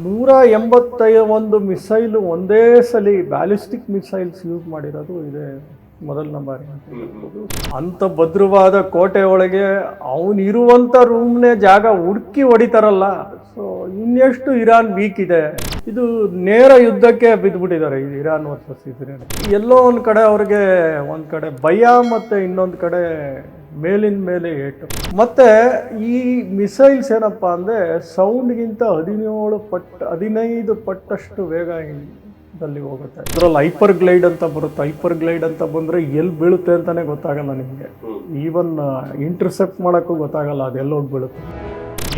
ನೂರ ಎಂಬತ್ತೈ ಒಂದು ಮಿಸೈಲು ಒಂದೇ ಸಲ ಬ್ಯಾಲಿಸ್ಟಿಕ್ ಮಿಸೈಲ್ಸ್ ಯೂಸ್ ಮಾಡಿರೋದು ಇದೆ ಮೊದಲನೇ ಬಾರಿ ಅಂತ ಭದ್ರವಾದ ಕೋಟೆ ಒಳಗೆ ಅವನಿರುವಂಥ ರೂಮ್ನೇ ಜಾಗ ಹುಡುಕಿ ಹೊಡಿತಾರಲ್ಲ. ಸೊ ಇನ್ನೆಷ್ಟು ಇರಾನ್ ವೀಕ್ ಇದೆ. ಇದು ನೇರ ಯುದ್ಧಕ್ಕೆ ಬಿದ್ದುಬಿಟ್ಟಿದ್ದಾರೆ ಇದು ಇರಾನ್ ವರ್ಸಸ್ ಇಸ್ರೇಲ್ ಎಲ್ಲೋ ಒಂದು ಕಡೆ ಅವ್ರಿಗೆ ಒಂದು ಕಡೆ ಭಯ ಮತ್ತು ಇನ್ನೊಂದು ಕಡೆ ಮೇಲಿನ ಮೇಲೆ ಏಟು. ಮತ್ತೆ ಈ ಮಿಸೈಲ್ಸ್ ಏನಪ್ಪ ಅಂದರೆ ಸೌಂಡ್ಗಿಂತ ಹದಿನೇಳು ಪಟ್ಟು, ಹದಿನೈದು ಪಟ್ಟಷ್ಟು ವೇಗ ದಲ್ಲಿ ಹೋಗುತ್ತೆ. ಅದ್ರಲ್ಲಿ ಹೈಪರ್ ಗ್ಲೈಡ್ ಅಂತ ಬರುತ್ತೆ. ಹೈಪರ್ ಗ್ಲೈಡ್ ಅಂತ ಬಂದರೆ ಎಲ್ಲಿ ಬೀಳುತ್ತೆ ಅಂತಾನೆ ಗೊತ್ತಾಗಲ್ಲ ನಿಮಗೆ. ಈವನ್ ಇಂಟರ್ಸೆಪ್ಟ್ ಮಾಡೋಕ್ಕೂ ಗೊತ್ತಾಗಲ್ಲ ಅದೆಲ್ಲ ಹೋಗಿ ಬೀಳುತ್ತೆ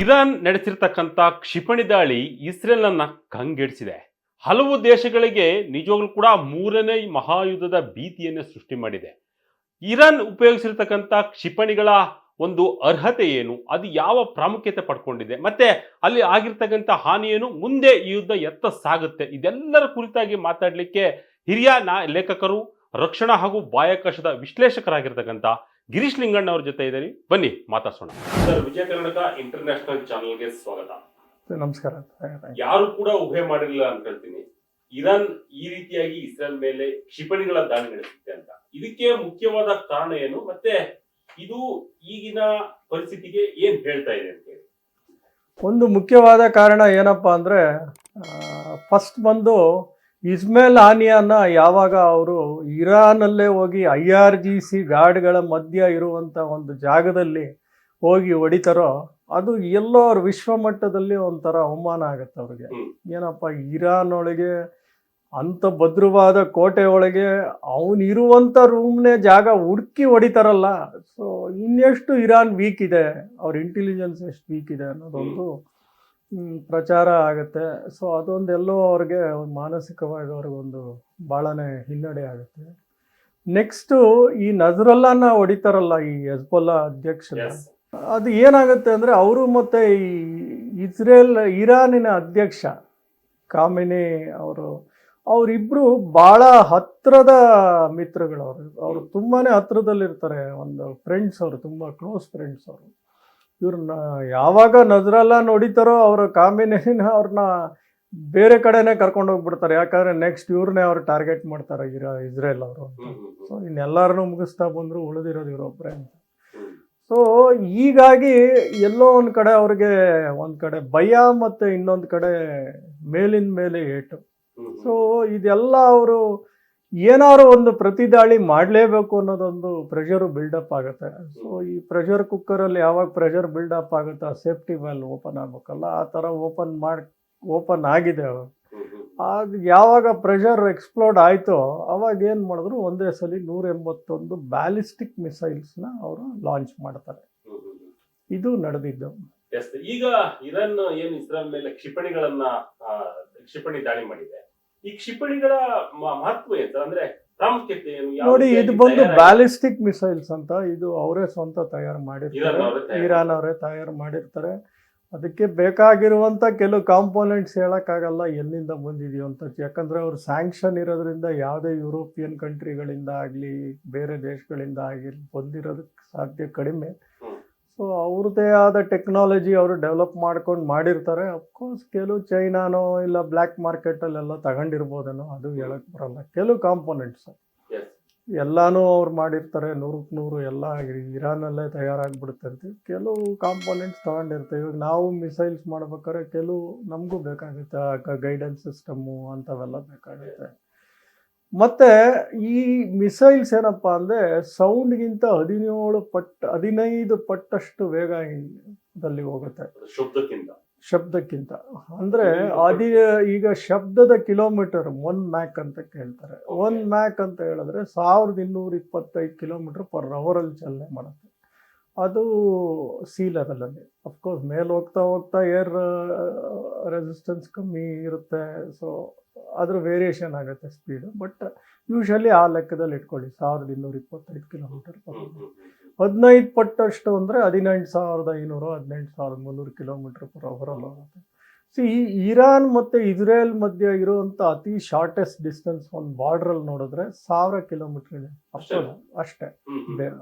ಇರಾನ್ ನಡೆಸಿರ್ತಕ್ಕಂಥ ಕ್ಷಿಪಣಿ ದಾಳಿ ಇಸ್ರೇಲನ್ನು ಕಂಗೆಡಿಸಿದೆ. ಹಲವು ದೇಶಗಳಿಗೆ ನಿಜವಾಗ್ಲೂ ಕೂಡ ಮೂರನೇ ಮಹಾಯುದ್ಧದ ಭೀತಿಯನ್ನೇ ಸೃಷ್ಟಿ ಮಾಡಿದೆ. ಇರಾನ್ ಉಪಯೋಗಿಸಿರ್ತಕ್ಕಂಥ ಕ್ಷಿಪಣಿಗಳ ಒಂದು ಅರ್ಹತೆ ಏನು? ಅದು ಯಾವ ಪ್ರಾಮುಖ್ಯತೆ ಪಡ್ಕೊಂಡಿದೆ? ಮತ್ತೆ ಅಲ್ಲಿ ಆಗಿರ್ತಕ್ಕಂಥ ಹಾನಿ ಏನು? ಮುಂದೆ ಈ ಯುದ್ಧ ಎತ್ತ ಸಾಗುತ್ತೆ? ಇದೆಲ್ಲರ ಕುರಿತಾಗಿ ಮಾತಾಡಲಿಕ್ಕೆ ಹಿರಿಯ ನಾ ಲೇಖಕರು ರಕ್ಷಣಾ ಹಾಗೂ ಬಾಹ್ಯಾಕಾಶದ ವಿಶ್ಲೇಷಕರಾಗಿರ್ತಕ್ಕಂಥ ಗಿರೀಶ್ ಲಿಂಗಣ್ಣ ಅವ್ರ ಜೊತೆ ಇದ್ದಾರೆ. ಬನ್ನಿ ಮಾತಾಡ್ಸೋಣ. ಸರ್ ವಿಜಯ ಕರ್ನಾಟಕ ಇಂಟರ್ನ್ಯಾಷನಲ್ ಚಾನಲ್ಗೆ ಸ್ವಾಗತ. ನಮಸ್ಕಾರ. ಯಾರು ಕೂಡ ಉಭಯ ಮಾಡಿರಲಿಲ್ಲ ಅಂತ ಹೇಳ್ತೀನಿ. ಇರಾನ್ ಈ ರೀತಿಯಾಗಿ ಇಸ್ರೇಲ್ ಮೇಲೆ ಕ್ಷಿಪಣಿಗಳ ದಾಳಿ ನಡೆಸುತ್ತೆ ಅಂತ. ಇದಕ್ಕೆ ಮುಖ್ಯವಾದ ಕಾರಣ ಏನು? ಮತ್ತೆ ಇದು ಈಗಿನ ಪರಿಸ್ಥಿತಿಗೆ ಏನ್ ಹೇಳ್ತಾ ಇದೆ ಅಂತ ಹೇಳಿ. ಒಂದು ಮುಖ್ಯವಾದ ಕಾರಣ ಏನಪ್ಪಾ ಅಂದ್ರೆ ಫಸ್ಟ್ ಬಂದು ಇಸ್ಮೇಲ್ ಆನಿಯಾನ ಯಾವಾಗ ಅವರು ಇರಾನಲ್ಲೇ ಹೋಗಿ ಐ ಆರ್ ಜಿ ಸಿ ಗಾರ್ಡ್ಗಳ ಮಧ್ಯ ಇರುವಂಥ ಒಂದು ಜಾಗದಲ್ಲಿ ಹೋಗಿ ಹೊಡಿತಾರೋ ಅದು ಎಲ್ಲೋ ಅವ್ರ ವಿಶ್ವಮಟ್ಟದಲ್ಲಿ ಒಂಥರ ಅವಮಾನ ಆಗುತ್ತೆ ಅವ್ರಿಗೆ. ಏನಪ್ಪ ಇರಾನ್ ಒಳಗೆ ಅಂಥ ಭದ್ರವಾದ ಕೋಟೆ ಒಳಗೆ ಅವನಿರುವಂಥ ರೂಮ್ನೇ ಜಾಗ ಹುಡುಕಿ ಹೊಡಿತಾರಲ್ಲ. ಸೊ ಇನ್ನೆಷ್ಟು ಇರಾನ್ ವೀಕ್ ಇದೆ ಅವ್ರ ಇಂಟೆಲಿಜೆನ್ಸ್ ಎಷ್ಟು ವೀಕ್ ಇದೆ ಅನ್ನೋದೊಂದು ಪ್ರಚಾರ ಆಗುತ್ತೆ. ಸೊ ಅದೊಂದೆಲ್ಲೋ ಅವ್ರಿಗೆ ಒಂದು ಮಾನಸಿಕವಾಗಿ ಅವ್ರಿಗೊಂದು ಭಾಳನೇ ಹಿನ್ನಡೆ ಆಗುತ್ತೆ. ನೆಕ್ಸ್ಟು ಈ ನಜರಲ್ಲಾನ ಹೊಡಿತಾರಲ್ಲ ಈ ಹೆಜ್ಬೊಲ್ಲಾ ಅಧ್ಯಕ್ಷರ. ಅದು ಏನಾಗುತ್ತೆ ಅಂದರೆ ಅವರು ಮತ್ತು ಈ ಇಸ್ರೇಲ್ ಇರಾನಿನ ಅಧ್ಯಕ್ಷ ಕಾಮಿನಿ ಅವರು ಅವರಿಬ್ಬರು ಭಾಳ ಹತ್ತಿರದ ಮಿತ್ರಗಳು ಅವರು ಅವರು ತುಂಬಾ ಹತ್ರದಲ್ಲಿರ್ತಾರೆ. ಒಂದು ಫ್ರೆಂಡ್ಸ್ ಅವರು ತುಂಬ ಕ್ಲೋಸ್ ಫ್ರೆಂಡ್ಸ್ ಅವರು. ಇವ್ರನ್ನ ಯಾವಾಗ ನಜರೆಲ್ಲ ನೋಡಿತಾರೋ ಅವರ ಕಾಂಬಿನೇಷನ್ ಅವ್ರನ್ನ ಬೇರೆ ಕಡೆನೇ ಕರ್ಕೊಂಡು ಹೋಗ್ಬಿಡ್ತಾರೆ. ಯಾಕಂದ್ರೆ ನೆಕ್ಸ್ಟ್ ಇವ್ರನ್ನೇ ಅವ್ರು ಟಾರ್ಗೆಟ್ ಮಾಡ್ತಾರೆ ಇರ ಇಸ್ರೇಲ್ ಅವರು. ಸೊ ಇನ್ನೆಲ್ಲರನ್ನೂ ಮುಗಿಸ್ತಾ ಬಂದರು ಉಳಿದಿರೋದು ಇವರೊಬ್ಬರೇ ಅಂತ. ಸೊ ಹೀಗಾಗಿ ಎಲ್ಲೋ ಒಂದು ಕಡೆ ಅವ್ರಿಗೆ ಒಂದು ಕಡೆ ಭಯ ಮತ್ತು ಇನ್ನೊಂದು ಕಡೆ ಮೇಲಿನ ಮೇಲೆ ಏಟು. ಸೊ ಇದೆಲ್ಲ ಅವರು ಏನಾದ್ರು ಒಂದು ಪ್ರತಿದಾಳಿ ಮಾಡಲೇಬೇಕು ಅನ್ನೋದೊಂದು ಪ್ರೆಷರು ಬಿಲ್ಡಪ್ ಆಗುತ್ತೆ. ಸೊ ಈ ಪ್ರೆಷರ್ ಕುಕ್ಕರಲ್ಲಿ ಯಾವಾಗ ಪ್ರೆಷರ್ ಬಿಲ್ಡಪ್ ಆಗುತ್ತೆ ಆ ಸೇಫ್ಟಿ ವ್ಯಾಲ್ ಓಪನ್ ಆಗಬೇಕಲ್ಲ ಆ ಥರ ಓಪನ್ ಮಾಡಿ ಓಪನ್ ಆಗಿದೆ ಆಗ. ಯಾವಾಗ ಪ್ರೆಷರ್ ಎಕ್ಸ್ಪ್ಲೋರ್ಡ್ ಆಯಿತೋ ಅವಾಗ ಏನು ಮಾಡಿದ್ರು ಒಂದೇ ಸಲ ನೂರ ಎಂಬತ್ತೊಂದು ಬ್ಯಾಲಿಸ್ಟಿಕ್ ಮಿಸೈಲ್ಸ್ನ ಅವರು ಲಾಂಚ್ ಮಾಡ್ತಾರೆ. ಇದು ನಡೆದಿದ್ದು. Yes. ಈಗ ಇರಾನ್ ಏನ್ ಇಸ್ರಾಲ್ ಮೇಲೆ ಕ್ಷಿಪಣಿಗಳನ್ನ ಕ್ಷಿಪಣಿ ದಾಳಿ ಮಾಡಿದೆ. ಈ ಕ್ಷಿಪಣಿಗಳ ಮಹತ್ವ ಏನು ಅಂದ್ರೆ ಪ್ರಾಮುಖ್ಯತೆ ಏನು? ನೋಡಿ ಇದು ಬಂದು? ಬ್ಯಾಲಿಸ್ಟಿಕ್ ಮಿಸೈಲ್ಸ್ ಅಂತ ಇದು ಅವರೇ ಸ್ವಂತ ತಯಾರು ಮಾಡಿರ್ತಾರೆ. ಇರಾನ್ ಅವರೇ ತಯಾರು ಮಾಡಿರ್ತಾರೆ. ಅದಕ್ಕೆ ಬೇಕಾಗಿರುವಂತ ಕೆಲವು ಕಾಂಪೋನೆಂಟ್ಸ್ ಹೇಳೋಕ್ಕಾಗಲ್ಲ ಎಲ್ಲಿಂದ ಬಂದಿದೆಯೋ ಅಂತ. ಯಾಕಂದ್ರೆ ಅವ್ರು ಸ್ಯಾಂಕ್ಷನ್ ಇರೋದ್ರಿಂದ ಯಾವುದೇ ಯುರೋಪಿಯನ್ ಕಂಟ್ರಿಗಳಿಂದ ಆಗಲಿ ಬೇರೆ ದೇಶಗಳಿಂದ ಆಗಿರ್ಲಿ ಬಂದಿರೋದಕ್ಕೆ ಸಾಧ್ಯ ಕಡಿಮೆ. ಸೊ ಅವ್ರದ್ದೇ ಆದ ಟೆಕ್ನಾಲಜಿ ಅವರು ಡೆವಲಪ್ ಮಾಡ್ಕೊಂಡು ಮಾಡಿರ್ತಾರೆ. ಅಫ್ಕೋರ್ಸ್ ಕೆಲವು ಚೈನಾನೋ ಇಲ್ಲ ಬ್ಲ್ಯಾಕ್ ಮಾರ್ಕೆಟಲ್ಲೆಲ್ಲ ತಗೊಂಡಿರ್ಬೋದೇನೋ ಅದು ಹೇಳಕ್ಕೆ ಬರಲ್ಲ. ಕೆಲವು ಕಾಂಪೊನೆಂಟ್ಸ್. ಎಲ್ಲಾನು ಅವ್ರು ಮಾಡಿರ್ತಾರೆ. ನೂರಕ್ಕೆ ನೂರು ಎಲ್ಲ ಇರಾನಲ್ಲೇ ತಯಾರಾಗ್ಬಿಡುತ್ತೆ ಅಂತ. ಕೆಲವು ಕಾಂಪೊನೆಂಟ್ಸ್ ತಗೊಂಡಿರ್ತೇವೆ ಇವಾಗ ನಾವು ಮಿಸೈಲ್ಸ್ ಮಾಡ್ಬೇಕಾದ್ರೆ ಕೆಲವು ನಮಗೂ ಬೇಕಾಗುತ್ತೆ. ಗೈಡೆನ್ಸ್ ಸಿಸ್ಟಮ್ಮು ಅಂಥವೆಲ್ಲ ಬೇಕಾಗುತ್ತೆ. ಮತ್ತು ಈ ಮಿಸೈಲ್ಸ್ ಏನಪ್ಪ ಅಂದರೆ ಸೌಂಡ್ಗಿಂತ ಹದಿನೇಳು ಪಟ್ಟು ಹದಿನೈದು ಪಟ್ಟಷ್ಟು ವೇಗ ದಲ್ಲಿ ಹೋಗುತ್ತೆ. ಶಬ್ದಕ್ಕಿಂತ. ಶಬ್ದಕ್ಕಿಂತ. ಅಂದರೆ ಅದಿ ಈಗ ಶಬ್ದದ ಕಿಲೋಮೀಟರ್ ಒನ್ ಮ್ಯಾಕ್ ಅಂತ ಕೇಳ್ತಾರೆ. ಒನ್ ಮ್ಯಾಕ್ ಅಂತ ಹೇಳಿದ್ರೆ ಸಾವಿರದ ಇನ್ನೂರ ಇಪ್ಪತ್ತೈದು ಕಿಲೋಮೀಟರ್ ಪರ್ ಅವರಲ್ಲಿ ಚಲನೆ ಮಾಡುತ್ತೆ. ಅದು ಸಿ ಲೆವೆಲಲ್ಲಿ ಅಫ್ಕೋರ್ಸ್ ಮೇಲೆ ಹೋಗ್ತಾ ಹೋಗ್ತಾ ಏರ್ ರೆಸಿಸ್ಟೆನ್ಸ್ ಕಮ್ಮಿ ಇರುತ್ತೆ. ಸೊ ಅದ್ರ ವೇರಿಯೇಷನ್ ಆಗುತ್ತೆ ಸ್ಪೀಡು ಬಟ್ ಯೂಶಲಿ ಆ ಲೆಕ್ಕದಲ್ಲಿ ಇಟ್ಕೊಳ್ಳಿ. ಸಾವಿರದ ಇನ್ನೂರ ಇಪ್ಪತ್ತೈದು ಕಿಲೋಮೀಟರ್. ಹದಿನೈದು ಪಟ್ಟಷ್ಟು ಅಂದರೆ ಹದಿನೆಂಟು ಸಾವಿರದ ಐನೂರು, ಹದಿನೆಂಟು ಸಾವಿರದ ಮುನ್ನೂರು ಕಿಲೋಮೀಟರ್ ಪರ್ ಅವರಲ್ಲಿ ಹೋಗುತ್ತೆ. ಸೊ ಈ ಇರಾನ್ ಮತ್ತು ಇಸ್ರೇಲ್ ಮಧ್ಯೆ ಇರುವಂಥ ಅತಿ ಶಾರ್ಟೆಸ್ಟ್ ಡಿಸ್ಟೆನ್ಸ್ ಒಂದು ಬಾರ್ಡ್ರಲ್ಲಿ ನೋಡಿದ್ರೆ ಸಾವಿರ ಕಿಲೋಮೀಟರ್ ಇದೆ. ಅಷ್ಟೇ ಅಷ್ಟೇ.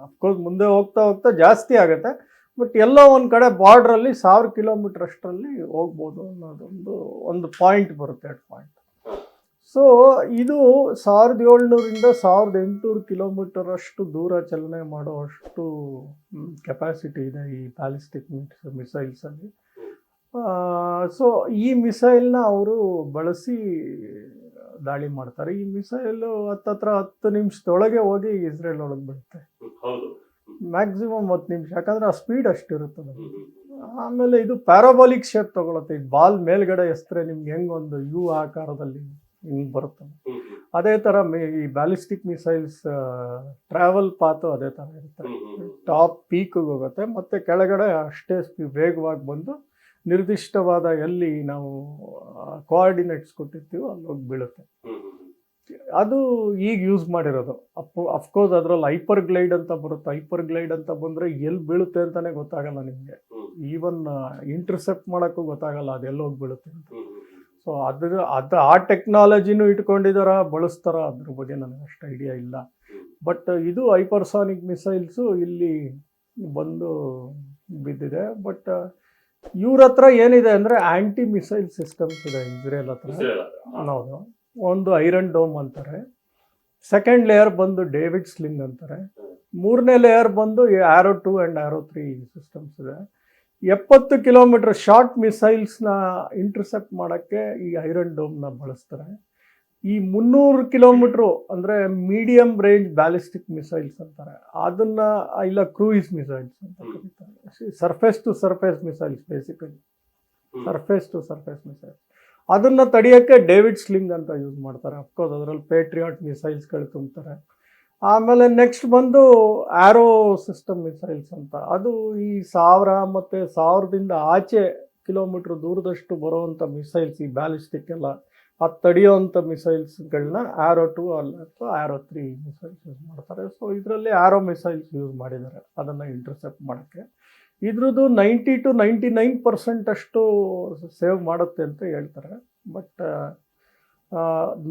ಅಫ್ಕೋರ್ಸ್ ಮುಂದೆ ಹೋಗ್ತಾ ಹೋಗ್ತಾ ಜಾಸ್ತಿ ಆಗುತ್ತೆ. ಬಟ್ ಎಲ್ಲೋ ಒಂದು ಕಡೆ ಬಾರ್ಡ್ರಲ್ಲಿ ಸಾವಿರ ಕಿಲೋಮೀಟರ್ ಅಷ್ಟರಲ್ಲಿ ಹೋಗ್ಬೋದು ಅನ್ನೋದೊಂದು ಒಂದು ಪಾಯಿಂಟ್ ಬರುತ್ತೆ ಎರಡು ಪಾಯಿಂಟ್ ಸೊ ಇದು ಸಾವಿರದ ಏಳ್ನೂರಿಂದ ಸಾವಿರದ ಎಂಟುನೂರು ಕಿಲೋಮೀಟರ್ ಅಷ್ಟು ದೂರ ಚಲನೆ ಮಾಡೋ ಅಷ್ಟು ಕೆಪಾಸಿಟಿ ಇದೆ ಈ ಪ್ಯಾಲಿಸ್ಟಿಕ್ ಮಿಸೈಲ್ಸಲ್ಲಿ ಸೊ ಈ ಮಿಸೈಲ್ನ ಅವರು ಬಳಸಿ ದಾಳಿ ಮಾಡ್ತಾರೆ. ಈ ಮಿಸೈಲು ಹತ್ತತ್ರ ಹತ್ತು ನಿಮಿಷದೊಳಗೆ ಹೋಗಿ ಇಸ್ರೇಲ್ ಒಳಗೆ ಬಿಡುತ್ತೆ ಮ್ಯಾಕ್ಸಿಮಮ್ ಹತ್ತು ನಿಮಿಷ ಯಾಕಂದ್ರೆ ಆ ಸ್ಪೀಡ್ ಅಷ್ಟಿರುತ್ತದೆ. ಆಮೇಲೆ ಇದು ಪ್ಯಾರಾಬಾಲಿಕ್ ಶೇಪ್ ತಗೊಳುತ್ತೆ. ಈ ಬಾಲ್ ಮೇಲ್ಗಡೆ ಎಸ್ತ್ರೆ ನಿಮ್ಗೆ ಹೆಂಗೊಂದು ಒಂದು ಯು ಆಕಾರದಲ್ಲಿ ಹಿಂಗೆ ಬರುತ್ತೆ ಅದೇ ತರ ಮೇ- ಈ ಬ್ಯಾಲಿಸ್ಟಿಕ್ ಮಿಸೈಲ್ಸ್ ಟ್ರಾವೆಲ್ ಪಾತು ಅದೇ ತರ ಇರುತ್ತೆ. ಟಾಪ್ ಪೀಕ್ ಹೋಗುತ್ತೆ. ಮತ್ತೆ ಕೆಳಗಡೆ ಅಷ್ಟೇ ಸ್ಪೀ ವೇಗವಾಗಿ ಬಂದು ನಿರ್ದಿಷ್ಟವಾದ ಎಲ್ಲಿ ನಾವು ಕೋಆರ್ಡಿನೇಟ್ಸ್ ಕೊಟ್ಟಿರ್ತೀವೋ ಅಲ್ಲಿ ಹೋಗಿ ಬೀಳುತ್ತೆ. ಅದು ಈಗ ಯೂಸ್ ಮಾಡಿರೋದು. ಅಪ್ ಅಫ್ಕೋರ್ಸ್ ಅದರಲ್ಲಿ ಹೈಪರ್ ಗ್ಲೈಡ್ ಅಂತ ಬರುತ್ತೆ. ಹೈಪರ್ ಗ್ಲೈಡ್ ಅಂತ ಬಂದರೆ ಎಲ್ಲಿ ಬೀಳುತ್ತೆ ಅಂತಾನೆ ಗೊತ್ತಾಗಲ್ಲ ನಿಮಗೆ. ಈವನ್ ಇಂಟರ್ಸೆಪ್ಟ್ ಮಾಡೋಕ್ಕೂ ಗೊತ್ತಾಗಲ್ಲ ಅದು ಎಲ್ಲಿ ಹೋಗಿ ಬೀಳುತ್ತೆ ಅಂತ. ಸೊ ಅದ್ರ ಅದು ಆ ಟೆಕ್ನಾಲಜಿನೂ ಇಟ್ಕೊಂಡಿದಾರ ಬಳಸ್ತಾರ ಅದ್ರ ಬಗ್ಗೆ ನನಗೆ ಅಷ್ಟು ಐಡಿಯಾ ಇಲ್ಲ. ಬಟ್ ಇದು ಹೈಪರ್ಸಾನಿಕ್ ಮಿಸೈಲ್ಸು ಇಲ್ಲಿ ಬಂದು ಬಿದ್ದಿದೆ. ಬಟ್ ಇವ್ರ ಹತ್ರ ಏನಿದೆ ಅಂದ್ರೆ ಆಂಟಿ ಮಿಸೈಲ್ ಸಿಸ್ಟಮ್ಸ್ ಇದೆ ಇಸ್ರೇಲ್ ಹತ್ರ. ಹೌದು. ಒಂದು ಐರನ್ ಡೋಮ್ ಅಂತಾರೆ. ಸೆಕೆಂಡ್ ಲೇಯರ್ ಬಂದು ಡೇವಿಡ್ ಸ್ಲಿಂಗ್ ಅಂತಾರೆ. ಮೂರನೇ ಲೇಯರ್ ಬಂದು arrow two and arrow three systems ಇದೆ. ಎಪ್ಪತ್ತು ಕಿಲೋಮೀಟರ್ ಶಾರ್ಟ್ ಮಿಸೈಲ್ಸ್ನ ಇಂಟರ್ಸೆಪ್ಟ್ ಮಾಡೋಕ್ಕೆ ಈ ಐರನ್ ಡೋಮ್ನ ಬಳಸ್ತಾರೆ. ಈ ಮುನ್ನೂರು ಕಿಲೋಮೀಟ್ರು ಅಂದರೆ ಮೀಡಿಯಂ ರೇಂಜ್ ಬ್ಯಾಲಿಸ್ಟಿಕ್ ಮಿಸೈಲ್ಸ್ ಅಂತಾರೆ. ಅದನ್ನ ಇಲ್ಲ ಕ್ರೂಯಿಸ್ ಮಿಸೈಲ್ಸ್ ಅಂತ ಕರೀತಾರೆ. Surface to surface missiles basically surface to surface missiles ಅದನ್ನ ತಡೆಯೋಕ್ಕೆ ಡೇವಿಡ್ ಸ್ಲಿಂಗ್ ಅಂತ ಯೂಸ್ ಮಾಡ್ತಾರೆ. ಅಫ್ಕೋರ್ಸ್ ಅದರಲ್ಲಿ ಪೇಟ್ರಿಯಾಟ್ ಮಿಸೈಲ್ಸ್ಗಳು ತುಂಬ್ತಾರೆ. ಆಮೇಲೆ ನೆಕ್ಸ್ಟ್ ಬಂದು ಆ್ಯರೋ ಸಿಸ್ಟಮ್ ಮಿಸೈಲ್ಸ್ ಅಂತ. ಅದು ಈ ಸಾವಿರ ಮತ್ತು ಸಾವಿರದಿಂದ ಆಚೆ ಕಿಲೋಮೀಟ್ರ್ ದೂರದಷ್ಟು ಬರುವಂಥ ಮಿಸೈಲ್ಸ್ ಈ ಬ್ಯಾಲಿಸ್ಟಿಕ್ ಎಲ್ಲ ಅದು ತಡೆಯುವಂಥ ಮಿಸೈಲ್ಸ್ಗಳನ್ನ ಆರೋ ಟು ಅಲ್ಲ ಅಥವಾ ಆರೋ ತ್ರೀ ಮಿಸೈಲ್ಸ್ ಯೂಸ್ ಮಾಡ್ತಾರೆ. ಸೊ ಇದರಲ್ಲಿ ಆರೋ ಮಿಸೈಲ್ಸ್ ಯೂಸ್ ಮಾಡಿದ್ದಾರೆ. ಅದನ್ನು ಇಂಟರ್ಸೆಪ್ಟ್ ಮಾಡೋಕ್ಕೆ. ಇದ್ರದ್ದು ninety to ninety nine percent ಅಷ್ಟು ಸೇವ್ ಮಾಡುತ್ತೆ ಅಂತ ಹೇಳ್ತಾರೆ. ಬಟ್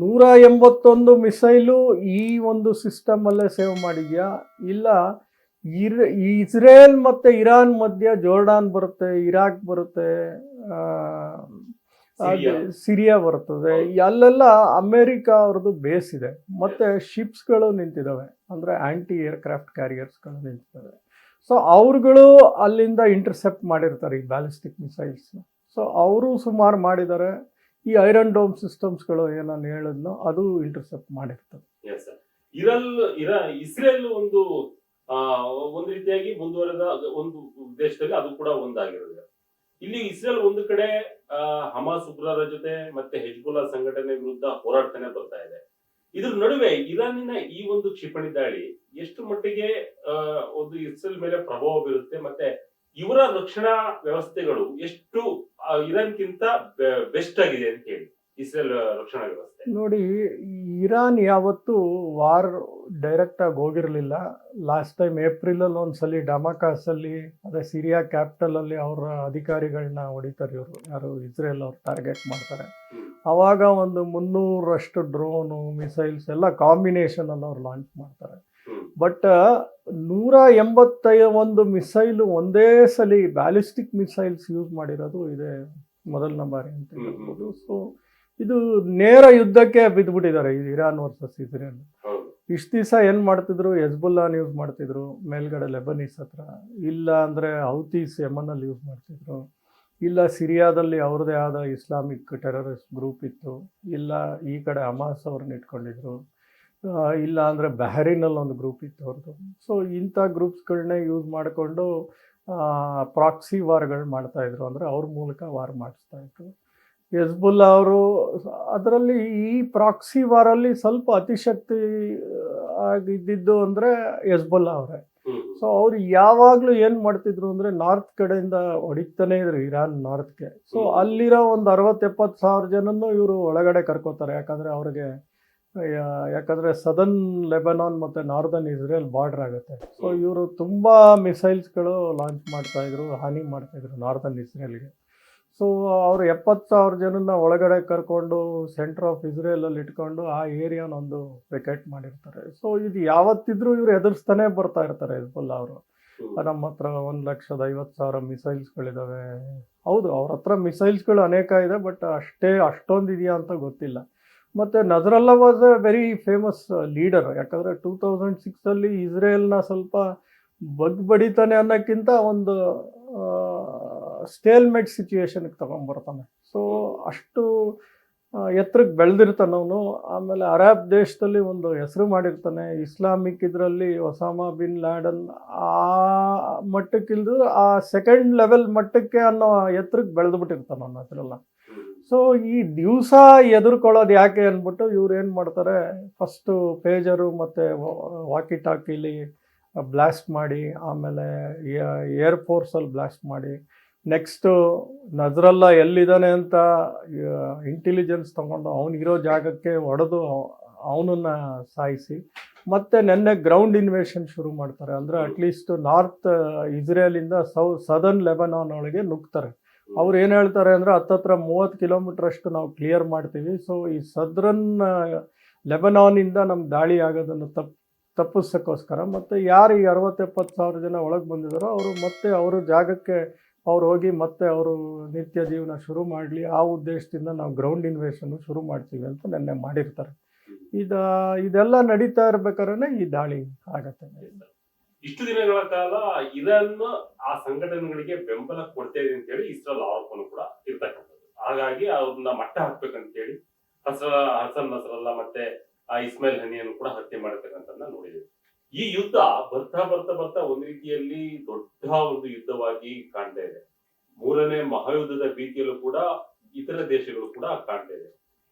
ನೂರ ಎಂಬತ್ತೊಂದು ಮಿಸೈಲು ಈ ಒಂದು ಸಿಸ್ಟಮಲ್ಲೇ ಸೇವ್ ಮಾಡಿದೆಯಾ? ಇಲ್ಲ. ಇರ್ ಇಸ್ರೇಲ್ ಮತ್ತು ಇರಾನ್ ಮಧ್ಯೆ ಜೋರ್ಡಾನ್ ಬರುತ್ತೆ ಇರಾಕ್ ಬರುತ್ತೆ ಆ, ಸಿರಿಯಾ. ಬರ್ತದೆ ಅಲ್ಲೆಲ್ಲ ಅಮೇರಿಕ ಅವ್ರದ್ದು ಬೇಸ್ ಇದೆ. ಮತ್ತೆ ಶಿಪ್ಸ್ಗಳು ನಿಂತಿದ್ದಾವೆ ಅಂದ್ರೆ ಆಂಟಿ ಏರ್ಕ್ರಾಫ್ಟ್ ಕ್ಯಾರಿಯರ್ಸ್ಗಳು ನಿಂತಿದ್ದಾವೆ ಸೊ ಅವ್ರುಗಳು ಅಲ್ಲಿಂದ ಇಂಟರ್ಸೆಪ್ಟ್ ಮಾಡಿರ್ತಾರೆ ಈ ಬ್ಯಾಲಿಸ್ಟಿಕ್ ಮಿಸೈಲ್ಸ್ ಸೊ ಅವರು ಸುಮಾರು ಮಾಡಿದ್ದಾರೆ. ಈ ಐರನ್ ಡೋಮ್ ಸಿಸ್ಟಮ್ಸ್ಗಳು ಏನನ್ನು ಹೇಳಿದ್ನೋ ಅದು ಇಂಟರ್ಸೆಪ್ಟ್ ಮಾಡಿರ್ತದೆ. ಇರಲ್ ಇರ ಇಸ್ರೇಲ್ ಒಂದು ಒಂದು ರೀತಿಯಾಗಿ ಮುಂದುವರೆದ ಒಂದು ದೇಶದಲ್ಲಿ ಅದು ಕೂಡ ಒಂದಾಗಿರೋದು. ಇಲ್ಲಿ ಇಸ್ರೇಲ್ ಒಂದು ಕಡೆ ಹಮಾಸ್ ಉಗ್ರರ ಜೊತೆ ಮತ್ತೆ ಹೆಜ್ಬುಲ್ಲಾ ಸಂಘಟನೆ ವಿರುದ್ಧ ಹೋರಾಡ್ತಾನೆ ಬರ್ತಾ ಇದೆ. ಇದ್ರ ನಡುವೆ ಇರಾನಿನ ಈ ಒಂದು ಕ್ಷಿಪಣಿ ದಾಳಿ ಎಷ್ಟು ಮಟ್ಟಿಗೆ ಒಂದು ಇಸ್ರೇಲ್ ಮೇಲೆ ಪ್ರಭಾವ ಬೀರುತ್ತೆ ಮತ್ತೆ ಇವರ ರಕ್ಷಣಾ ವ್ಯವಸ್ಥೆಗಳು ಎಷ್ಟು ಇರಾನ್ಗಿಂತ ಬೆಸ್ಟ್ ಆಗಿದೆ ಅಂತ ಹೇಳಿ ಇಸ್ರೇಲ್ ರಕ್ಷಣಾ ವ್ಯವಸ್ಥೆ. ನೋಡಿ ಇರಾನ್ ಯಾವತ್ತೂ ವಾರ್ ಡೈರೆಕ್ಟಾಗಿ ಹೋಗಿರಲಿಲ್ಲ ಲಾಸ್ಟ್ ಟೈಮ್ ಏಪ್ರಿಲಲ್ಲಿ ಒಂದ್ಸಲಿ ಡಮಾಕಾಸಲ್ಲಿ, ಅದೇ ಸಿರಿಯಾ ಕ್ಯಾಪಿಟಲಲ್ಲಿ ಅವರ ಅಧಿಕಾರಿಗಳನ್ನ ಹೊಡಿತಾರೆ ಇವರು ಯಾರು ಇಸ್ರೇಲ್ ಅವ್ರು ಟಾರ್ಗೆಟ್ ಮಾಡ್ತಾರೆ. ಅವಾಗ ಒಂದು ಮುನ್ನೂರಷ್ಟು ಡ್ರೋನು, ಮಿಸೈಲ್ಸ್ ಎಲ್ಲ ಕಾಂಬಿನೇಷನಲ್ಲಿ ಅವ್ರು ಲಾಂಚ್ ಮಾಡ್ತಾರೆ ಬಟ್, ನೂರ ಎಂಬತ್ತೈ ಒಂದು ಮಿಸೈಲು ಒಂದೇ ಸಲಿ ಬ್ಯಾಲಿಸ್ಟಿಕ್ ಮಿಸೈಲ್ಸ್ ಯೂಸ್ ಮಾಡಿರೋದು ಇದೆ ಮೊದಲನೇ ಬಾರಿ ಅಂತ. ಹೇಳ್ಬೋದು ಸೊ ಇದು ನೇರ ಯುದ್ಧಕ್ಕೆ ಬಿದ್ದುಬಿಟ್ಟಿದ್ದಾರೆ ಇರಾನ್ ವರ್ಸಸ್ ಇಸ್ರೇಲ್. ಇಷ್ಟು ದಿವಸ ಏನು ಮಾಡ್ತಿದ್ರು? ಎಸ್ಬುಲ್ಲಾನ್ ಯೂಸ್ ಮಾಡ್ತಿದ್ರು. ಮೇಲ್ಗಡೆ ಲೆಬನೀಸ್ ಹತ್ರ. ಇಲ್ಲ ಅಂದರೆ ಹೌತೀಸ್ ಅಲ್ಲಿ ಯೂಸ್ ಮಾಡ್ತಿದ್ರು. ಇಲ್ಲ ಸಿರಿಯಾದಲ್ಲಿ ಅವ್ರದ್ದೇ ಆದ ಇಸ್ಲಾಮಿಕ್ ಟೆರರಿಸ್ಟ್ ಗ್ರೂಪ್ ಇತ್ತು. ಇಲ್ಲ ಈ ಕಡೆ ಅಮಾಸ್ ಅವ್ರನ್ನ ಇಟ್ಕೊಂಡಿದ್ರು. ಇಲ್ಲ ಅಂದರೆ ಬೆಹರಿನಲ್ಲಿ ಒಂದು ಗ್ರೂಪ್ ಇತ್ತು ಅವ್ರದ್ದು ಸೊ ಇಂಥ ಗ್ರೂಪ್ಸ್ಗಳನ್ನೇ ಯೂಸ್ ಮಾಡಿಕೊಂಡು ಪ್ರಾಕ್ಸಿ ವಾರ್ಗಳು ಮಾಡ್ತಾಯಿದ್ರು ಅಂದರೆ ಅವ್ರ ಮೂಲಕ ವಾರ್ ಮಾಡಿಸ್ತಾ ಎಸ್ಬುಲ್ಲಾ ಅವರು ಅದರಲ್ಲಿ ಈ ಪ್ರಾಕ್ಸಿ ವಾರಲ್ಲಿ ಸ್ವಲ್ಪ ಅತಿಶಕ್ತಿ ಆಗಿದ್ದಿದ್ದು ಅಂದರೆ ಹೆಜ್ಬುಲ್ ಅವರೇ. ಸೊ ಅವ್ರು ಯಾವಾಗಲೂ ಏನು ಮಾಡ್ತಿದ್ರು ಅಂದರೆ ನಾರ್ತ್ ಕಡೆಯಿಂದ ಹೊಡಿತಾನೆ ಇದ್ರು ಇರಾನ್ ನಾರ್ತ್ಗೆ. ಸೊ ಅಲ್ಲಿರೋ ಒಂದು ಅರವತ್ತು ಎಪ್ಪತ್ತು ಸಾವಿರ ಜನನ್ನು ಇವರು ಒಳಗಡೆ ಕರ್ಕೋತಾರೆ. ಯಾಕಂದರೆ ಅವ್ರಿಗೆ ಯಾಕಂದರೆ ಸದರ್ನ್ ಲೆಬನಾನ್ ಮತ್ತು ನಾರ್ದನ್ ಇಸ್ರೇಲ್ ಬಾರ್ಡರ್ ಆಗುತ್ತೆ. ಸೊ ಇವರು ತುಂಬ ಮಿಸೈಲ್ಸ್ಗಳು ಲಾಂಚ್ ಮಾಡ್ತಾಯಿದ್ರು ಹಾನಿ ಮಾಡ್ತಾಯಿದ್ರು ನಾರ್ದನ್ ಇಸ್ರೇಲ್ಗೆ. ಸೊ ಅವರು ಎಪ್ಪತ್ತು ಸಾವಿರ ಜನನ ಒಳಗಡೆ ಕರ್ಕೊಂಡು ಸೆಂಟರ್ ಆಫ್ ಇಸ್ರೇಲಲ್ಲಿ ಇಟ್ಕೊಂಡು ಆ ಏರಿಯಾನೊಂದು ವೆಕೆಟ್ ಮಾಡಿರ್ತಾರೆ. ಸೊ ಇದು ಯಾವತ್ತಿದ್ರೂ ಇವ್ರು ಎದುರಿಸ್ತಾನೆ ಬರ್ತಾ ಇರ್ತಾರೆ ಹಿಜ್ಬುಲ್ಲಾ ಅವರು. ನಮ್ಮ ಹತ್ರ ಒಂದು ಲಕ್ಷದ ಐವತ್ತು ಸಾವಿರ ಮಿಸೈಲ್ಸ್ಗಳಿದ್ದಾವೆ ಹೌದು ಅವ್ರ ಹತ್ರ ಮಿಸೈಲ್ಸ್ಗಳು ಅನೇಕ ಇದೆ ಬಟ್ ಅಷ್ಟೇ ಅಷ್ಟೊಂದು ಇದೆಯಾ ಅಂತ ಗೊತ್ತಿಲ್ಲ. ಮತ್ತು Nasrallah was a very famous leader ಯಾಕಂದರೆ ಟೂ ತೌಸಂಡ್ ಸಿಕ್ಸಲ್ಲಿ ಇಸ್ರೇಲ್ನ ಸ್ವಲ್ಪ ಬಗ್ ಬಡಿತಾನೆ ಅನ್ನೋಕ್ಕಿಂತ ಒಂದು ಸ್ಟೇಲ್ಮೇಟ್ ಸಿಚುವೇಶನ್ಗೆ ತೊಗೊಂಬರ್ತಾನೆ ಸೊ ಅಷ್ಟು ಎತ್ತರಕ್ಕೆ ಬೆಳೆದಿರ್ತಾನೆ ಅವನು. ಆಮೇಲೆ ಅರಬ್ ದೇಶದಲ್ಲಿ ಒಂದು ಹೆಸರು ಮಾಡಿರ್ತಾನೆ. ಇಸ್ಲಾಮಿಕ್ ಇದರಲ್ಲಿ ಒಸಾಮಾ ಬಿನ್ ಲ್ಯಾಡನ್ ಆ ಮಟ್ಟಕ್ಕಿಲ್ದು ಆ ಸೆಕೆಂಡ್ ಲೆವೆಲ್ ಮಟ್ಟಕ್ಕೆ ಅನ್ನೋ ಎತ್ತರಕ್ಕೆ ಬೆಳೆದು ಬಿಟ್ಟಿರ್ತಾನೆ ಅವನ ಹತ್ರೆಲ್ಲ ಸೊ ಈ ದಿವಸ ಎದುರ್ಕೊಳ್ಳೋದು ಯಾಕೆ ಅಂದ್ಬಿಟ್ಟು ಇವ್ರು ಏನು ಮಾಡ್ತಾರೆ? ಫಸ್ಟು ಪೇಜರು ಮತ್ತು ವಾಕಿ ಟಾಕಿಲಿ ಬ್ಲಾಸ್ಟ್ ಮಾಡಿ, ಆಮೇಲೆ ಏರ್ ಫೋರ್ಸಲ್ಲಿ ಬ್ಲಾಸ್ಟ್ ಮಾಡಿ ನೆಕ್ಸ್ಟು ನಜರಲ್ಲ ಎಲ್ಲಿದ್ದಾನೆ ಅಂತ ಇಂಟೆಲಿಜೆನ್ಸ್ ತಗೊಂಡು ಅವನಿರೋ ಜಾಗಕ್ಕೆ ಹೊಡೆದು ಅವನನ್ನು ಸಾಯಿಸಿ, ಮತ್ತೆ ನೆನ್ನೆ ಗ್ರೌಂಡ್ ಇನ್ವೇಷನ್ ಶುರು ಮಾಡ್ತಾರೆ. ಅಂದರೆ ಅಟ್ಲೀಸ್ಟ್ ನಾರ್ತ್ ಇಸ್ರೇಲಿಂದ ಸೌ ಸದರ್ನ್ ಲೆಬನಾನ್ ಒಳಗೆ ನುಗ್ತಾರೆ. ಅವ್ರು ಏನು ಹೇಳ್ತಾರೆ ಅಂದರೆ ಹತ್ತತ್ರ ಮೂವತ್ತು ಕಿಲೋಮೀಟರ್ ಅಷ್ಟು ನಾವು ಕ್ಲಿಯರ್ ಮಾಡ್ತೀವಿ. ಸೊ ಈ ಸದ್ರನ್ ಲೆಬನಾನಿಂದ ನಮ್ಮ ದಾಳಿ ಆಗೋದನ್ನು ತಪ್ಪು ತಪ್ಪಿಸೋಕ್ಕೋಸ್ಕರ, ಮತ್ತು ಯಾರು ಈ ಅರವತ್ತೆಪ್ಪತ್ತು ಸಾವಿರ ಜನ ಒಳಗೆ ಬಂದಿದ್ದಾರೋ ಅವರು ಮತ್ತೆ ಅವರು ಜಾಗಕ್ಕೆ ಅವ್ರು ಹೋಗಿ ಮತ್ತೆ ಅವರು ನಿತ್ಯ ಜೀವನ ಶುರು ಮಾಡಲಿ, ಆ ಉದ್ದೇಶದಿಂದ ನಾವು ಗ್ರೌಂಡ್ ಇನ್ವೆಸ್ಟನ್ನು ಶುರು ಮಾಡ್ತೀವಿ ಅಂತ ನೆನ್ನೆ ಮಾಡಿರ್ತಾರೆ. ಇದ, ಇದೆಲ್ಲ ನಡೀತಾ ಇರ್ಬೇಕಾದ್ರೆ ಈ ದಾಳಿ ಆಗತ್ತೆ. ಇಷ್ಟು ದಿನಗಳ ಕಾಲ ಇದನ್ನು ಆ ಸಂಘಟನೆಗಳಿಗೆ ಬೆಂಬಲ ಕೊಡ್ತಾ ಇದೆ ಅಂತ ಹೇಳಿ ಇಸ್ರೇಲ್ ಆರೋಪನು ಕೂಡ ಇರ್ತಕ್ಕಂಥದ್ದು. ಹಾಗಾಗಿ ಅವ್ರನ್ನ ಮಟ್ಟ ಹಾಕ್ಬೇಕಂತ ಹೇಳಿ ಹಸರ, ಹಸನ್ ನಸರಲ್ಲ ಮತ್ತೆ ಆ ಇಸ್ಮಾಯಿಲ್ ಹನಿಯನ್ನು ಕೂಡ ಹತ್ಯೆ ಮಾಡಿರ್ತಕ್ಕಂಥದ್ದನ್ನ ನೋಡಿದ್ದೀವಿ. ಈ ಯುದ್ಧ ಬರ್ತಾ ಬರ್ತಾ ಬರ್ತಾ ಒಂದು ರೀತಿಯಲ್ಲಿ ದೊಡ್ಡ ಒಂದು ಯುದ್ಧವಾಗಿ ಕಾಣ್ತಾ ಇದೆ. ಮೂರನೇ ಮಹಾಯುದ್ಧದ ಭೀತಿಯಲ್ಲೂ ಕೂಡ ಇತರ ದೇಶಗಳು ಕೂಡ ಕಾಣ್ತಾ ಇದೆ.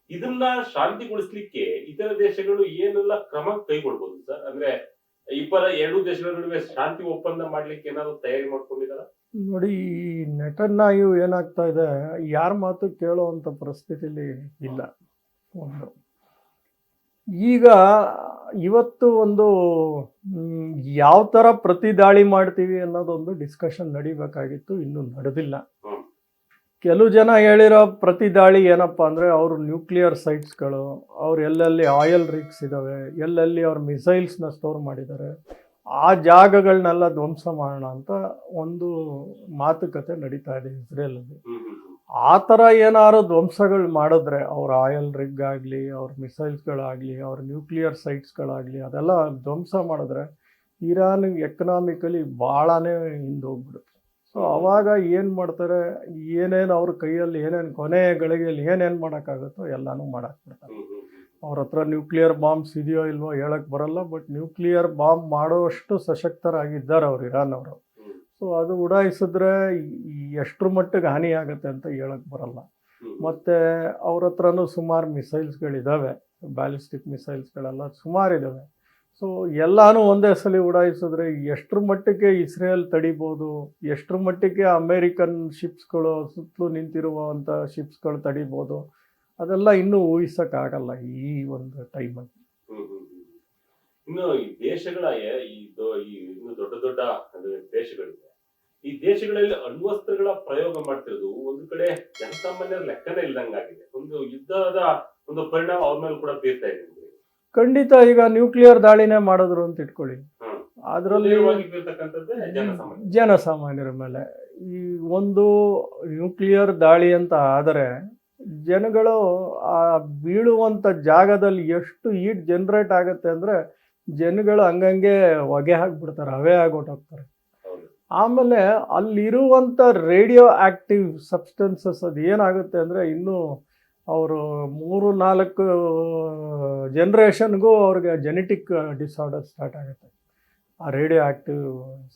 ಇದನ್ನ ಶಾಂತಿಗೊಳಿಸ್ಲಿಕ್ಕೆ ಇತರ ದೇಶಗಳು ಏನೆಲ್ಲ ಕ್ರಮ ಕೈಗೊಳ್ಬಹುದು ಸರ್? ಅಂದ್ರೆ ಇಬ್ಬರ ಎರಡು ದೇಶಗಳ ನಡುವೆ ಶಾಂತಿ ಒಪ್ಪಂದ ಮಾಡ್ಲಿಕ್ಕೆ ಏನಾದ್ರು ತಯಾರಿ ಮಾಡ್ಕೊಂಡಿದಾರ ನೋಡಿ, ಈ ನೆಟನ್ನಾಯು ಏನಾಗ್ತಾ ಇದೆ, ಯಾರ ಮಾತು ಕೇಳೋವಂಥ ಪರಿಸ್ಥಿತಿಲಿ ಇಲ್ಲ. ಒಂದು ಈಗ ಇವತ್ತು ಒಂದು ಯಾವ ಥರ ಪ್ರತಿ ದಾಳಿ ಮಾಡ್ತೀವಿ ಅನ್ನೋದೊಂದು ಡಿಸ್ಕಷನ್ ನಡಿಬೇಕಾಗಿತ್ತು ಇನ್ನೂ ನಡೆದಿಲ್ಲ. ಕೆಲವು ಜನ ಹೇಳಿರೋ ಪ್ರತಿ ದಾಳಿ ಏನಪ್ಪ ಅಂದರೆ ಅವರು ನ್ಯೂಕ್ಲಿಯರ್ ಸೈಟ್ಸ್ಗಳು ಅವ್ರು ಎಲ್ಲೆಲ್ಲಿ ಆಯಿಲ್ ರಿಕ್ಸ್ ಇದ್ದಾವೆ ಎಲ್ಲೆಲ್ಲಿ ಅವ್ರ ಮಿಸೈಲ್ಸ್ನ ಸ್ಟೋರ್ ಮಾಡಿದ್ದಾರೆ ಆ ಜಾಗಗಳನ್ನೆಲ್ಲ ಧ್ವಂಸ ಮಾಡೋಣ ಅಂತ ಒಂದು ಮಾತುಕತೆ ನಡೀತಾ ಇದೆ ಇಸ್ರೇಲಲ್ಲಿ. ಆ ಥರ ಏನಾದ್ರು ಧ್ವಂಸಗಳು ಮಾಡಿದ್ರೆ ಅವ್ರ ಆಯಿಲ್ ರಿಗ್ ಆಗಲಿ, ಅವ್ರ ಮಿಸೈಲ್ಸ್ಗಳಾಗಲಿ ಅವ್ರ ನ್ಯೂಕ್ಲಿಯರ್ ಸೈಟ್ಸ್ಗಳಾಗಲಿ ಅದೆಲ್ಲ ಧ್ವಂಸ ಮಾಡಿದ್ರೆ ಇರಾನ್ ಎಕನಾಮಿಕಲಿ ಭಾಳನೇ ಹಿಂದೋಗ್ಬಿಡುತ್ತೆ. ಸೊ ಅವಾಗ ಏನು ಮಾಡ್ತಾರೆ, ಏನೇನು ಅವ್ರ ಕೈಯಲ್ಲಿ ಏನೇನು ಕೊನೆ ಗಳಿಗೆಯಲ್ಲಿ ಏನೇನು ಮಾಡೋಕ್ಕಾಗುತ್ತೋ ಎಲ್ಲನೂ ಮಾಡಾಕ್ಬಿಡ್ತಾರೆ. ಅವ್ರ ಹತ್ರ ನ್ಯೂಕ್ಲಿಯರ್ ಬಾಂಬ್ಸ್ ಇದೆಯೋ ಇಲ್ವೋ ಹೇಳಕ್ಕೆ ಬರಲ್ಲ ಬಟ್ ನ್ಯೂಕ್ಲಿಯರ್ ಬಾಂಬ್ ಮಾಡೋಷ್ಟು ಸಶಕ್ತರಾಗಿದ್ದಾರೆ ಅವ್ರು ಇರಾನ್ ಅವರು. ಸೊ ಅದು ಉಡಾಯಿಸಿದ್ರೆ ಎಷ್ಟರ ಮಟ್ಟಿಗೆ ಹಾನಿ ಆಗುತ್ತೆ ಅಂತ ಹೇಳಕ್ ಬರಲ್ಲ. ಮತ್ತೆ ಅವ್ರ ಹತ್ರನೂ ಸುಮಾರು ಮಿಸೈಲ್ಸ್ಗಳಿದ್ದಾವೆ ಬ್ಯಾಲಿಸ್ಟಿಕ್ ಮಿಸೈಲ್ಸ್ಗಳೆಲ್ಲ ಸುಮಾರು ಇದಾವೆ ಸೊ ಎಲ್ಲಾನು ಒಂದೇ ಸಲ ಉಡಾಯಿಸಿದ್ರೆ ಎಷ್ಟ್ರ ಮಟ್ಟಿಗೆ ಇಸ್ರೇಲ್ ತಡಿಬೋದು ಎಷ್ಟ್ರ ಮಟ್ಟಿಗೆ ಅಮೇರಿಕನ್ ಶಿಪ್ಸ್ಗಳು ಸುತ್ತಲೂ ನಿಂತಿರುವಂಥ ಶಿಪ್ಸ್ಗಳು ತಡಿಬೋದು ಅದೆಲ್ಲ ಇನ್ನೂ ಊಹಿಸೋಕ್ಕಾಗಲ್ಲ ಈ ಒಂದು ಟೈಮಲ್ಲಿ. ಇನ್ನು ಈ ದೇಶಗಳ ಈ ಇನ್ನು ದೊಡ್ಡ ದೊಡ್ಡ ದೇಶಗಳಿದೆ. ಈ ದೇಶಗಳಲ್ಲಿ ಅಣ್ವಸ್ತ್ರಗಳ ಪ್ರಯೋಗ ಮಾಡ್ತಿರೋದು ಒಂದು ಕಡೆ ಜನಸಾಮಾನ್ಯರ ಲೆಕ್ಕನೇ ಇಲ್ದಂಗಾಗಿದೆ ಒಂದು ಯುದ್ಧದ ಒಂದು ಪರಿಣಾಮ ಅವ್ರ ಮೇಲೆ ಕೂಡ ಬೀರ್ತಾ ಇದೆ ಖಂಡಿತ ಈಗ ನ್ಯೂಕ್ಲಿಯರ್ ದಾಳಿನೇ ಮಾಡಿದ್ರು ಅಂತ ಇಟ್ಕೊಳ್ಳಿ. ಅದರಲ್ಲಿ ಜನಸಾಮಾನ್ಯರ. ಮೇಲೆ. ಈ ಒಂದು ನ್ಯೂಕ್ಲಿಯರ್ ದಾಳಿ ಅಂತ ಆದರೆ ಜನಗಳು ಆ ಬೀಳುವಂಥ ಜಾಗದಲ್ಲಿ ಎಷ್ಟು ಹೀಟ್ ಜನ್ರೇಟ್ ಆಗುತ್ತೆ ಅಂದರೆ ಜನಗಳು ಹಂಗಂಗೆ ಹೊಗೆ ಹಾಕ್ಬಿಡ್ತಾರೆ ಹವೆ ಆಗೋಟೋಗ್ತಾರೆ. ಆಮೇಲೆ ಅಲ್ಲಿರುವಂಥ ರೇಡಿಯೋ ಆಕ್ಟಿವ್ ಸಬ್ಸ್ಟೆನ್ಸಸ್ ಅದು ಏನಾಗುತ್ತೆ ಅಂದರೆ ಇನ್ನೂ ಅವರು ಮೂರು ನಾಲ್ಕು ಜನ್ರೇಷನ್ಗೂ ಅವ್ರಿಗೆ ಜೆನೆಟಿಕ್ ಡಿಸಾರ್ಡರ್ ಸ್ಟಾರ್ಟ್ ಆಗುತ್ತೆ. ಆ ರೇಡಿಯೋ ಆಕ್ಟಿವ್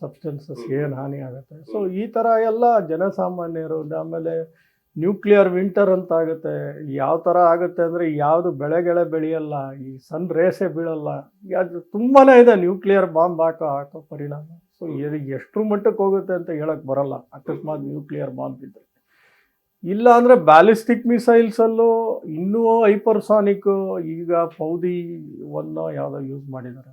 ಸಬ್ಸ್ಟೆನ್ಸಸ್ ಏನು ಹಾನಿ ಆಗುತ್ತೆ. ಸೊ ಈ ಥರ ಎಲ್ಲ ಜನಸಾಮಾನ್ಯರು ಆಮೇಲೆ ನ್ಯೂಕ್ಲಿಯರ್ ವಿಂಟರ್ ಅಂತ ಆಗುತ್ತೆ ಯಾವ ಥರ ಆಗುತ್ತೆ ಅಂದರೆ ಯಾವುದು ಬೆಳೆಗಳೇ ಬೆಳೆಯಲ್ಲ ಈ ಸನ್ ರೇಸೇ ಬೀಳಲ್ಲ. ಅದು ತುಂಬಾ ಇದೆ ನ್ಯೂಕ್ಲಿಯರ್ ಬಾಂಬ್ ಹಾಕೋ ಹಾಕೋ ಪರಿಣಾಮ. ಸೊ ಇದು ಎಷ್ಟರ ಮಟ್ಟಕ್ಕೆ ಹೋಗುತ್ತೆ ಅಂತ ಹೇಳೋಕೆ ಬರಲ್ಲ. ಅಕಸ್ಮಾತ್ ನ್ಯೂಕ್ಲಿಯರ್ ಬಾಂಬ್ ಇದ್ದರೆ ಇಲ್ಲ ಅಂದರೆ ಬ್ಯಾಲಿಸ್ಟಿಕ್ ಮಿಸೈಲ್ಸಲ್ಲೂ ಇನ್ನೂ ಹೈಪರ್ಸಾನಿಕ್ ಈಗ ಪೌದಿ ಒನ್ನೋ ಯಾವುದೋ ಯೂಸ್ ಮಾಡಿದ್ದಾರೆ.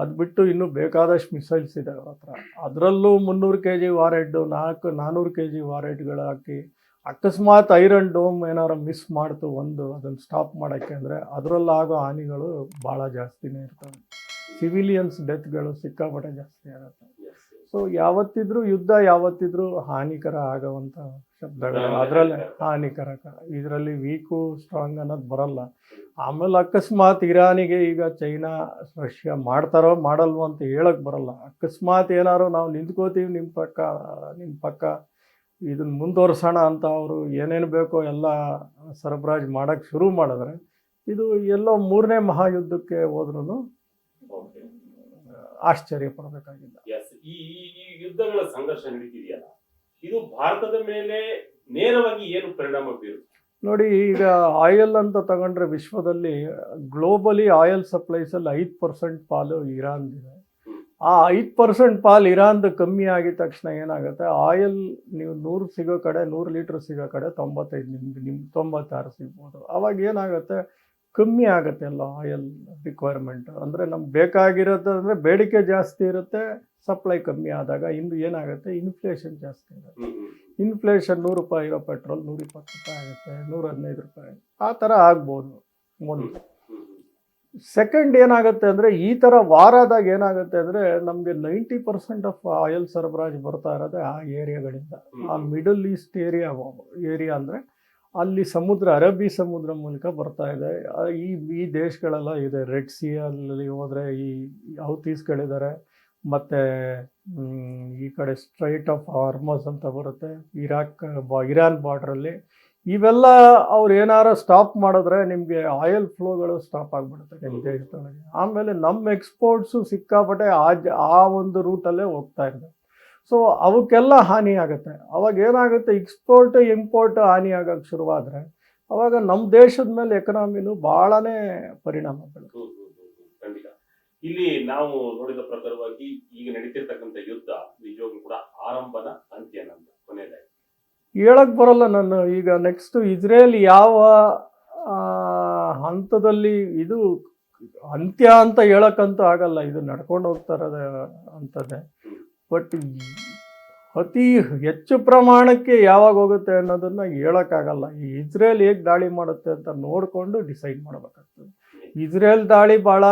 ಅದು ಬಿಟ್ಟು ಇನ್ನೂ ಬೇಕಾದಷ್ಟು ಮಿಸೈಲ್ಸ್ ಇದೆ ಅವ್ರ ಹತ್ರ. ಅದರಲ್ಲೂ ಮುನ್ನೂರು ಕೆ ಜಿ ವಾರೆಡ್ಡು ನಾಲ್ಕು ನಾನ್ನೂರು ಕೆ ಜಿ ವಾರೆಡ್ಗಳು ಹಾಕಿ ಅಕಸ್ಮಾತ್ ಐರನ್ ಡೋಮ್ ಏನಾರು ಮಿಸ್ ಮಾಡ್ತು ಒಂದು ಅದನ್ನು ಸ್ಟಾಪ್ ಮಾಡೋಕ್ಕೆ ಅಂದರೆ ಅದರಲ್ಲಾಗೋ ಹಾನಿಗಳು ಭಾಳ ಜಾಸ್ತಿನೇ ಇರ್ತವೆ. ಸಿವಿಲಿಯನ್ಸ್ ಡೆತ್ಗಳು ಸಿಕ್ಕಾಪಟ್ಟೆ ಜಾಸ್ತಿ ಆಗುತ್ತೆ. ಸೊ ಯಾವತ್ತಿದ್ರೂ ಯುದ್ಧ ಯಾವತ್ತಿದ್ರೂ ಹಾನಿಕರ ಆಗೋವಂಥ ಶಬ್ದಗಳು ಅದರಲ್ಲೇ ಹಾನಿಕರಕ. ಇದರಲ್ಲಿ ವೀಕು ಸ್ಟ್ರಾಂಗ್ ಅನ್ನೋದು ಬರಲ್ಲ. ಆಮೇಲೆ ಅಕಸ್ಮಾತ್ ಇರಾನಿಗೆ ಈಗ ಚೈನಾ ರಷ್ಯಾ ಮಾಡ್ತಾರೋ ಮಾಡಲ್ವೋ ಅಂತ ಹೇಳಕ್ ಬರಲ್ಲ. ಅಕಸ್ಮಾತ್ ಏನಾರು ನಾವು ನಿಂತ್ಕೋತೀವಿ ನಿಮ್ಮ ಪಕ್ಕ ನಿಮ್ಮ ಪಕ್ಕ ಇದನ್ನ ಮುಂದುವರ್ಸೋಣ ಅಂತ ಅವರು ಏನೇನು ಬೇಕೋ ಎಲ್ಲ ಸರಬರಾಜು ಮಾಡೋಕ್ಕೆ ಶುರು ಮಾಡಿದ್ರೆ ಇದು ಎಲ್ಲೋ ಮೂರನೇ ಮಹಾಯುದ್ಧಕ್ಕೆ ಹೋದ್ರೂ. ಆಶ್ಚರ್ಯ ಪಡಬೇಕಾಗಿಲ್ಲ ಈ ಯುದ್ಧಗಳ ಸಂಘರ್ಷ ನಡೀತಿದೆಯಲ್ಲ ಇದು ಭಾರತದ ಮೇಲೆ ನೇರವಾಗಿ ಏನು ಪರಿಣಾಮ ಬೀರುತ್ತೆ? ನೋಡಿ ಈಗ ಆಯಿಲ್ ಅಂತ ತಗೊಂಡ್ರೆ ವಿಶ್ವದಲ್ಲಿ ಗ್ಲೋಬಲಿ ಆಯಿಲ್ ಸಪ್ಲೈಸಲ್ಲಿ ಐದು ಪರ್ಸೆಂಟ್ ಪಾಲು ಇರಾನ್ದಿದೆ. ಆ ಐದು ಪರ್ಸೆಂಟ್ ಪಾಲು ಇರಾನ್ದು ಕಮ್ಮಿ ಆಗಿದ ತಕ್ಷಣ ಏನಾಗುತ್ತೆ? ಆಯಿಲ್ ನೀವು ನೂರು ಸಿಗೋ ಕಡೆ ನೂರು ಲೀಟ್ರ್ ಸಿಗೋ ಕಡೆ ತೊಂಬತ್ತೈದು ನಿಮ್ಗೆ ನಿಮ್ಮ ತೊಂಬತ್ತಾರು ಸಿಗ್ಬೋದು. ಅವಾಗ ಏನಾಗುತ್ತೆ? ಕಮ್ಮಿ ಆಗುತ್ತೆ ಎಲ್ಲ ಆಯಿಲ್ ರಿಕ್ವೈರ್ಮೆಂಟ್ ಅಂದರೆ ನಮ್ಗೆ ಬೇಕಾಗಿರೋದು ಅಂದರೆ ಬೇಡಿಕೆ ಜಾಸ್ತಿ ಇರುತ್ತೆ ಸಪ್ಲೈ ಕಮ್ಮಿ ಆದಾಗ ಇಂದು ಏನಾಗುತ್ತೆ? ಇನ್ಫ್ಲೇಷನ್ ಜಾಸ್ತಿ ಇರುತ್ತೆ. ಇನ್ಫ್ಲೇಷನ್ ನೂರು ರೂಪಾಯಿ ಇರೋ ಪೆಟ್ರೋಲ್ ನೂರ ಇಪ್ಪತ್ತು ರೂಪಾಯಿ ಆಗುತ್ತೆ ನೂರ ಹದಿನೈದು ರೂಪಾಯಿ ಆ ಥರ ಆಗ್ಬೋದು. ಒಂದು. ಸೆಕೆಂಡ್ ಏನಾಗುತ್ತೆ ಅಂದರೆ ಈ ಥರ ವಾರದಾಗ ಏನಾಗುತ್ತೆ ಅಂದರೆ ನಮಗೆ ನೈಂಟಿ ಪರ್ಸೆಂಟ್ ಆಫ್ ಆಯಿಲ್ ಸರಬರಾಜು ಬರ್ತಾ ಇರೋದೇ ಆ ಏರಿಯಾಗಳಿಂದ ಆ ಮಿಡಲ್ ಈಸ್ಟ್ ಏರಿಯಾ ಏರಿಯಾ ಅಂದರೆ ಅಲ್ಲಿ ಸಮುದ್ರ ಅರಬ್ಬಿ ಸಮುದ್ರ ಮೂಲಕ ಬರ್ತಾ ಇದೆ. ಈ ಈ ದೇಶಗಳೆಲ್ಲ ಇದೆ. ರೆಡ್ ಸಿ ಅಲ್ಲಿ ಹೋದರೆ ಈ ಹೌತೀಸ್ಗಳಿದ್ದಾರೆ ಮತ್ತು ಈ ಕಡೆ ಸ್ಟ್ರೈಟ್ ಆಫ್ ಹಾರ್ಮೋಸ್ ಅಂತ ಬರುತ್ತೆ. ಇರಾಕ್ ಬಾ ಇರಾನ್ ಬಾರ್ಡ್ರಲ್ಲಿ ಇವೆಲ್ಲ ಅವ್ರು ಏನಾರ ಸ್ಟಾಪ್ ಮಾಡಿದ್ರೆ ನಿಮಗೆ ಆಯಿಲ್ ಫ್ಲೋಗಳು ಸ್ಟಾಪ್ ಆಗಿಬಿಡುತ್ತೆ. ನಿಮ್ಮ ದೇಶದೊಳಗೆ ಆಮೇಲೆ ನಮ್ಮ ಎಕ್ಸ್ಪೋರ್ಟ್ಸು ಸಿಕ್ಕಾಪಟ್ಟೆ ಆ ಜ- ಆ ಒಂದು ರೂಟಲ್ಲೇ ಹೋಗ್ತಾ ಇದೆ ಸೊ ಅವಕ್ಕೆಲ್ಲ ಹಾನಿ ಆಗುತ್ತೆ. ಅವಾಗ ಏನಾಗುತ್ತೆ ಎಕ್ಸ್ಪೋರ್ಟ್ ಇಂಪೋರ್ಟ್ ಹಾನಿ ಆಗೋಕೆ ಶುರುವಾದರೆ ಅವಾಗ ನಮ್ಮ ದೇಶದ ಮೇಲೆ ಎಕನಾಮಿನೂ ಭಾಳನೇ ಪರಿಣಾಮ ಬೀಳುತ್ತೆ. ಖಂಡಿತ. ಇಲ್ಲಿ ನಾವು ನೋಡಿದ ಪ್ರಕಾರವಾಗಿ ಈಗ ನಡೀತಿರ್ತಕ್ಕಂಥ ಯುದ್ಧ ನಿಜವಾಗ್ಲೂ ಕೂಡ ಆರಂಭನ ಅಂತ್ಯನಂತ ಕೊನೆಯದಾಗಿ. ಹೇಳಕ್ ಬರಲ್ಲ ನಾನು. ಈಗ ನೆಕ್ಸ್ಟ್ ಇಸ್ರೇಲ್ ಯಾವ ಹಂತದಲ್ಲಿ ಇದು ಅಂತ್ಯ ಅಂತ ಹೇಳಕ್ಕಂತೂ ಆಗಲ್ಲ. ಇದು ನಡ್ಕೊಂಡು ಹೋಗ್ತಾ ಇರೋದು ಅಂತದೆ ಬಟ್ ಅತಿ ಹೆಚ್ಚು ಪ್ರಮಾಣಕ್ಕೆ ಯಾವಾಗ ಹೋಗುತ್ತೆ ಅನ್ನೋದನ್ನ ಹೇಳಕ್ಕಾಗಲ್ಲ. ಈ ಇಸ್ರೇಲ್ ಹೇಗೆ ದಾಳಿ ಮಾಡುತ್ತೆ ಅಂತ ನೋಡಿಕೊಂಡು ಡಿಸೈಡ್ ಮಾಡಬೇಕಾಗ್ತದೆ. ಇಸ್ರೇಲ್ ದಾಳಿ ಭಾಳ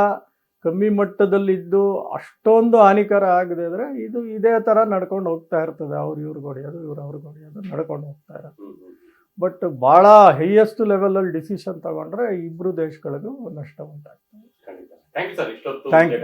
ಕಮ್ಮಿ ಮಟ್ಟದಲ್ಲಿದ್ದು ಅಷ್ಟೊಂದು ಹಾನಿಕರ ಆಗದೆ ಅಂದರೆ ಇದು ಇದೇ ಥರ ನಡ್ಕೊಂಡು ಹೋಗ್ತಾ ಇರ್ತದೆ. ಅವ್ರು ಇವ್ರು ಹೊಡೆಯೋದು ಇವ್ರು ಅವ್ರಿಗೆ ಹೊಡೆಯೋದು ನಡ್ಕೊಂಡು ಹೋಗ್ತಾ ಇರೋದು. ಬಟ್ ಭಾಳ ಹೈಯೆಸ್ಟ್ ಲೆವೆಲಲ್ಲಿ ಡಿಸಿಷನ್ ತಗೊಂಡ್ರೆ ಇಬ್ಬರು ದೇಶಗಳಿಗೂ ನಷ್ಟ ಉಂಟಾಗ್ತದೆ. Thank you